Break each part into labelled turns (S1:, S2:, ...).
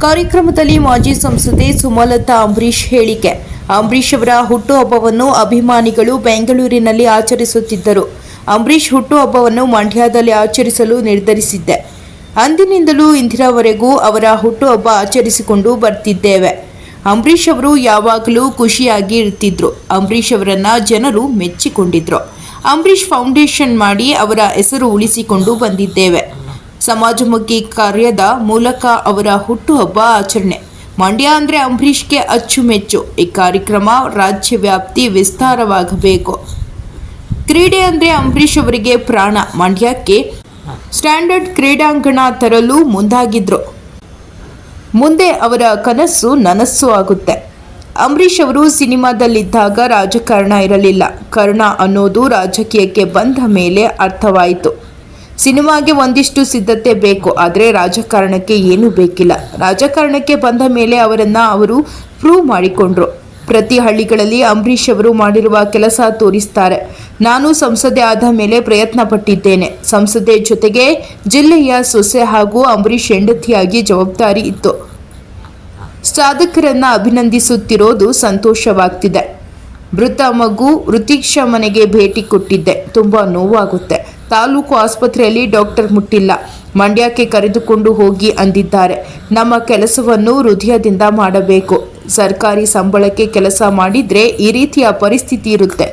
S1: ಕಾರ್ಯಕ್ರಮದಲ್ಲಿ ಮಾಜಿ ಸಂಸದೆ ಸುಮಲತಾ ಅಂಬರೀಶ್ ಹೇಳಿಕೆ. ಅಂಬರೀಶ್ ಅವರ ಹುಟ್ಟುಹಬ್ಬವನ್ನು ಅಭಿಮಾನಿಗಳು ಬೆಂಗಳೂರಿನಲ್ಲಿ ಆಚರಿಸುತ್ತಿದ್ದರು. ಅಂಬರೀಶ್ ಹುಟ್ಟುಹಬ್ಬವನ್ನು ಮಂಡ್ಯದಲ್ಲಿ ಆಚರಿಸಲು ನಿರ್ಧರಿಸಿದ್ದೆ. ಅಂದಿನಿಂದಲೂ ಇಂದಿರಾವರೆಗೂ ಅವರ ಹುಟ್ಟುಹಬ್ಬ ಆಚರಿಸಿಕೊಂಡು ಬರ್ತಿದ್ದೇವೆ. ಅಂಬರೀಶ್ ಅವರು ಯಾವಾಗಲೂ ಖುಷಿಯಾಗಿ ಇರ್ತಿದ್ರು. ಅಂಬರೀಶ್ ಅವರನ್ನ ಜನರು ಮೆಚ್ಚಿಕೊಂಡಿದ್ರು. ಅಂಬರೀಶ್ ಫೌಂಡೇಶನ್ ಮಾಡಿ ಅವರ ಹೆಸರು ಉಳಿಸಿಕೊಂಡು ಬಂದಿದ್ದೇವೆ. ಸಮಾಜಮುಖಿ ಕಾರ್ಯದ ಮೂಲಕ ಅವರ ಹುಟ್ಟುಹಬ್ಬ ಆಚರಣೆ. ಮಂಡ್ಯ ಅಂದರೆ ಅಂಬರೀಷ್ಗೆ ಅಚ್ಚುಮೆಚ್ಚು. ಈ ಕಾರ್ಯಕ್ರಮ ರಾಜ್ಯ ವ್ಯಾಪ್ತಿ ವಿಸ್ತಾರವಾಗಬೇಕು. ಕ್ರೀಡೆ ಅಂದರೆ ಅಂಬರೀಷ್ ಅವರಿಗೆ ಪ್ರಾಣ. ಮಂಡ್ಯಕ್ಕೆ ಸ್ಟ್ಯಾಂಡರ್ಡ್ ಕ್ರೀಡಾಂಗಣ ತರಲು ಮುಂದಾಗಿದ್ರು. ಮುಂದೆ ಅವರ ಕನಸು ನನಸ್ಸು ಆಗುತ್ತೆ. ಅಂಬರೀಷ್ ಅವರು ಸಿನಿಮಾದಲ್ಲಿದ್ದಾಗ ರಾಜಕಾರಣ ಇರಲಿಲ್ಲ. ಕರ್ಣ ಅನ್ನೋದು ರಾಜಕೀಯಕ್ಕೆ ಬಂದ ಮೇಲೆ ಅರ್ಥವಾಯಿತು. ಸಿನಿಮಾಗೆ ಒಂದಿಷ್ಟು ಸಿದ್ಧತೆ ಬೇಕು, ಆದರೆ ರಾಜಕಾರಣಕ್ಕೆ ಏನೂ ಬೇಕಿಲ್ಲ. ರಾಜಕಾರಣಕ್ಕೆ ಬಂದ ಮೇಲೆ ಅವರನ್ನು ಅವರು ಪ್ರೂವ್ ಮಾಡಿಕೊಂಡ್ರು. ಪ್ರತಿ ಹಳ್ಳಿಗಳಲ್ಲಿ ಅಂಬರೀಷ್ ಅವರು ಮಾಡಿರುವ ಕೆಲಸ ತೋರಿಸ್ತಾರೆ. ನಾನು ಸಂಸದೆ ಆದ ಮೇಲೆ ಪ್ರಯತ್ನ ಪಟ್ಟಿದ್ದೇನೆ. ಸಂಸದೆ ಜೊತೆಗೆ ಜಿಲ್ಲೆಯ ಸೊಸೆ ಹಾಗೂ ಅಂಬರೀಷ್ ಹೆಂಡತಿಯಾಗಿ ಜವಾಬ್ದಾರಿ ಇತ್ತು. ಸಾಧಕರನ್ನ ಅಭಿನಂದಿಸುತ್ತಿರೋದು ಸಂತೋಷವಾಗ್ತಿದೆ. ಮೃತ ಮಗು ಋತೀಕ್ಷ ಮನೆಗೆ ಭೇಟಿ ಕೊಟ್ಟಿದ್ದೆ. ತುಂಬ ನೋವಾಗುತ್ತೆ. ತಾಲೂಕು ಆಸ್ಪತ್ರೆಯಲ್ಲಿ ಡಾಕ್ಟರ್ ಮುಟ್ಟಿಲ್ಲ. ಮಂಡ್ಯಕ್ಕೆ ಕರೆದುಕೊಂಡು ಹೋಗಿ ಅಂದಿದ್ದಾರೆ. ನಮ್ಮ ಕೆಲಸವನ್ನು ಹೃದಯದಿಂದ ಮಾಡಬೇಕು. ಸರ್ಕಾರಿ ಸಂಬಳಕ್ಕೆ ಕೆಲಸ ಮಾಡಿದರೆ ಈ ರೀತಿಯ ಪರಿಸ್ಥಿತಿ ಇರುತ್ತೆ.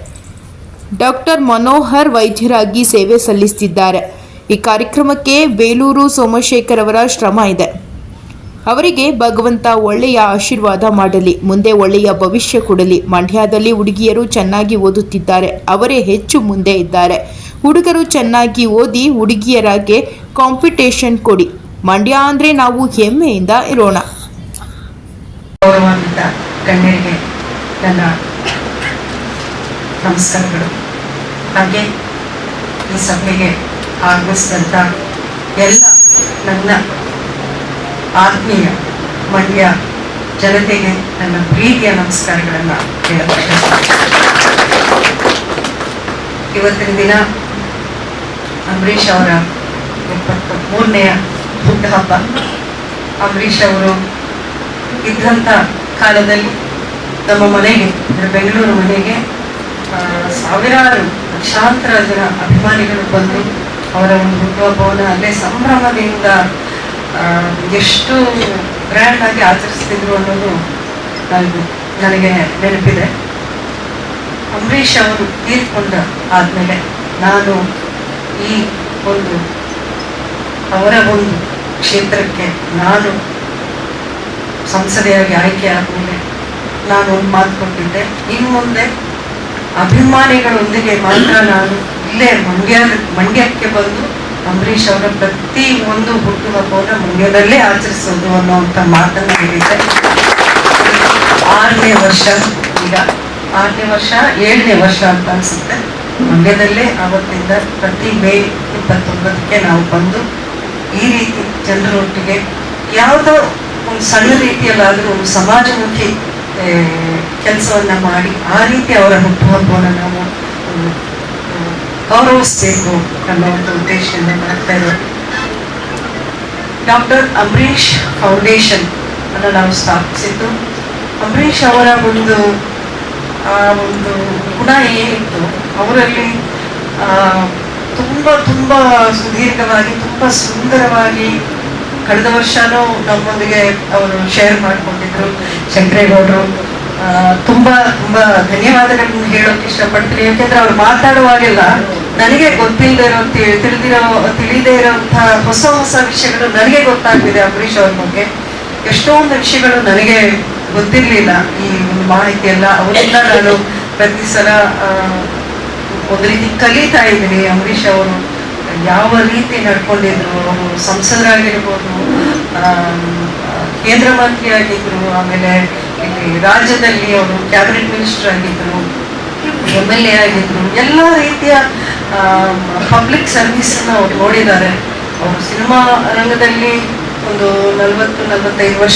S1: ಡಾಕ್ಟರ್ ಮನೋಹರ್ ವೈದ್ಯರಾಗಿ ಸೇವೆ ಸಲ್ಲಿಸುತ್ತಿದ್ದಾರೆ ಈ ಕಾರ್ಯಕ್ರಮಕ್ಕೆ ಬೇಲೂರು ಸೋಮಶೇಖರ್ ಅವರ ಶ್ರಮ ಇದೆ. ಅವರಿಗೆ ಭಗವಂತ ಒಳ್ಳೆಯ ಆಶೀರ್ವಾದ ಮಾಡಲಿ, ಮುಂದೆ ಒಳ್ಳೆಯ ಭವಿಷ್ಯ ಕೊಡಲಿ. ಮಂಡ್ಯದಲ್ಲಿ ಹುಡುಗಿಯರು ಚೆನ್ನಾಗಿ ಓದುತ್ತಿದ್ದಾರೆ. ಅವರೇ ಹೆಚ್ಚು ಮುಂದೆ ಇದ್ದಾರೆ. ಹುಡುಗರು ಚೆನ್ನಾಗಿ ಓದಿ ಹುಡುಗಿಯರಾಗೆ ಕಾಂಪಿಟೇಷನ್ ಕೊಡಿ. ಮಂಡ್ಯ ಅಂದರೆ ನಾವು ಹೆಮ್ಮೆಯಿಂದ ಇರೋಣ.
S2: ಗಣ್ಯರಿಗೆ ನನ್ನ ನಮಸ್ಕಾರಗಳು. ಹಾಗೆ ಈ ಸಭೆಗೆ ಆಗಮಿಸಿದಂಥ ಎಲ್ಲ ನನ್ನ ಆತ್ಮೀಯ ಮಂಡ್ಯ ಜನತೆಗೆ ನನ್ನ ಪ್ರೀತಿಯ ನಮಸ್ಕಾರಗಳನ್ನು ಹೇಳಬೇಕು ಇವತ್ತಿನ ದಿನ ಅಂಬರೀಷ್ ಅವರ ಎಪ್ಪತ್ತ ಮೂರನೆಯ ಹುಟ್ಟುಹಬ್ಬ ಅಂಬರೀಷ್ ಅವರು ಇದ್ದಂಥ ಕಾಲದಲ್ಲಿ ನಮ್ಮ ಮನೆಗೆ, ಅಂದರೆ ಬೆಂಗಳೂರು ಮನೆಗೆ ಸಾವಿರಾರು ಲಕ್ಷಾಂತರ ಜನ ಅಭಿಮಾನಿಗಳು ಬಂದು ಅವರ ಒಂದು ಹುಟ್ಟುಹಬ್ಬವನ್ನು ಅಲ್ಲೇ ಸಂಭ್ರಮದಿಂದ ಎಷ್ಟು ಗ್ರ್ಯಾಂಡ್ ಆಗಿ ಆಚರಿಸ್ತಿದ್ರು ಅನ್ನೋದು ನನಗೆ ನನಗೆ ನೆನಪಿದೆ. ಅಂಬರೀಷ್ ಅವರು ತೀರ್ಕೊಂಡ ಆದಮೇಲೆ ನಾನು ಈ ಒಂದು ಅವರ ಒಂದು ಕ್ಷೇತ್ರಕ್ಕೆ ನಾನು ಸಂಸದೆಯಾಗಿ ಆಯ್ಕೆ ಆದಮೇಲೆ ನಾನು ಒಂದು ಮಾತು ಕೊಟ್ಟಿದ್ದೆ. ಇನ್ನು ಮುಂದೆ ಅಭಿಮಾನಿಗಳೊಂದಿಗೆ ಮಾತ್ರ ನಾನು ಇಲ್ಲೇ ಮಂಡ್ಯ, ಮಂಡ್ಯಕ್ಕೆ ಬಂದು ಅಂಬರೀಷ್ ಅವರ ಪ್ರತಿ ಒಂದು ಹುಟ್ಟುಹಬ್ಬವನ್ನು ಮಂಡ್ಯದಲ್ಲೇ ಆಚರಿಸೋದು ಅನ್ನೋಂಥ ಮಾತನ್ನು ಹೇಳಿದ್ದೆ. ಆರನೇ ವರ್ಷ ಈಗ. ಆರನೇ ವರ್ಷ, ಏಳನೇ ವರ್ಷ ಅಂತ ಅನ್ಸುತ್ತೆ. ಮಂಡ್ಯದಲ್ಲೇ ಆವತ್ತಿಂದ ಪ್ರತಿ ಮೇ ಇಪ್ಪತ್ತೊಂಬತ್ತಕ್ಕೆ ನಾವು ಬಂದು ಈ ರೀತಿ ಜನರೊಟ್ಟಿಗೆ ಯಾವುದೋ ಒಂದು ಸಣ್ಣ ರೀತಿಯಲ್ಲಾದರೂ ಒಂದು ಸಮಾಜಮುಖಿ ಕೆಲಸವನ್ನು ಮಾಡಿ ಆ ರೀತಿ ಅವರ ಹುಟ್ಟುಹಬ್ಬವನ್ನು ನಾವು ಗೌರವಿಸಬೇಕು ಅನ್ನೋ ಒಂದು ಉದ್ದೇಶದಿಂದ ಮಾಡ್ತಾ ಇರೋದು. ಡಾಕ್ಟರ್ ಅಂಬರೀಷ್ ಫೌಂಡೇಶನ್ ಅನ್ನು ನಾವು ಸ್ಥಾಪಿಸಿದ್ದು. ಅಂಬರೀಷ್ ಅವರ ಒಂದು ಒಂದು ಗುಣ ಏನಿತ್ತು, ಅವರಲ್ಲಿ ತುಂಬ ತುಂಬ ಸುದೀರ್ಘವಾಗಿ, ತುಂಬ ಸುಂದರವಾಗಿ ಕಳೆದ ವರ್ಷನೂ ನಮ್ಮೊಂದಿಗೆ ಅವರು ಶೇರ್ ಮಾಡಿಕೊಂಡಿದ್ರು. ಶಂಕರೇಗೌಡರು ತುಂಬ ತುಂಬ ಧನ್ಯವಾದಗಳನ್ನು ಹೇಳೋಕೆ ಇಷ್ಟಪಡ್ತೀನಿ. ಯಾಕೆಂದ್ರೆ ಅವ್ರು ಮಾತಾಡುವಾಗೆಲ್ಲ ನನಗೆ ಗೊತ್ತಿಲ್ಲದೆ ಇರೋ ತಿಳಿದಿರೋ, ತಿಳಿದೇ ಇರೋಂಥ ಹೊಸ ಹೊಸ ವಿಷಯಗಳು ನನಗೆ ಗೊತ್ತಾಗ್ತಿದೆ ಅಂಬರೀಷ್ ಅವ್ರ ಬಗ್ಗೆ. ಎಷ್ಟೊಂದು ವಿಷಯಗಳು ನನಗೆ ಗೊತ್ತಿರಲಿಲ್ಲ ಈ ಒಂದು ಮಾಹಿತಿ ಎಲ್ಲ ಅವರಿಂದ ನಾನು ಪ್ರತಿ ಸಲ ಒಂದು ರೀತಿ ಕಲಿತಾ ಇದ್ದೀನಿ. ಅಂಬರೀಷ್ ಅವರು ಯಾವ ರೀತಿ ನಡ್ಕೊಂಡಿದ್ರು, ಅವರು ಸಂಸದರಾಗಿರ್ಬೋದು ಕೇಂದ್ರ ಮಂತ್ರಿ ಆಗಿದ್ರು ಆಮೇಲೆ ಇಲ್ಲಿ ರಾಜ್ಯದಲ್ಲಿ ಅವರು ಕ್ಯಾಬಿನೆಟ್ ಮಿನಿಸ್ಟರ್ ಆಗಿದ್ರು ಎಂ ಎಲ್ ಎ ಆಗಿದ್ರು, ಎಲ್ಲ ರೀತಿಯ ಪಬ್ಲಿಕ್ ಸರ್ವಿಸನ್ನು ಅವರು ನೋಡಿದ್ದಾರೆ. ಅವರು ಸಿನಿಮಾ ರಂಗದಲ್ಲಿ ಒಂದು ನಲವತ್ತು, ನಲವತ್ತೈದು ವರ್ಷ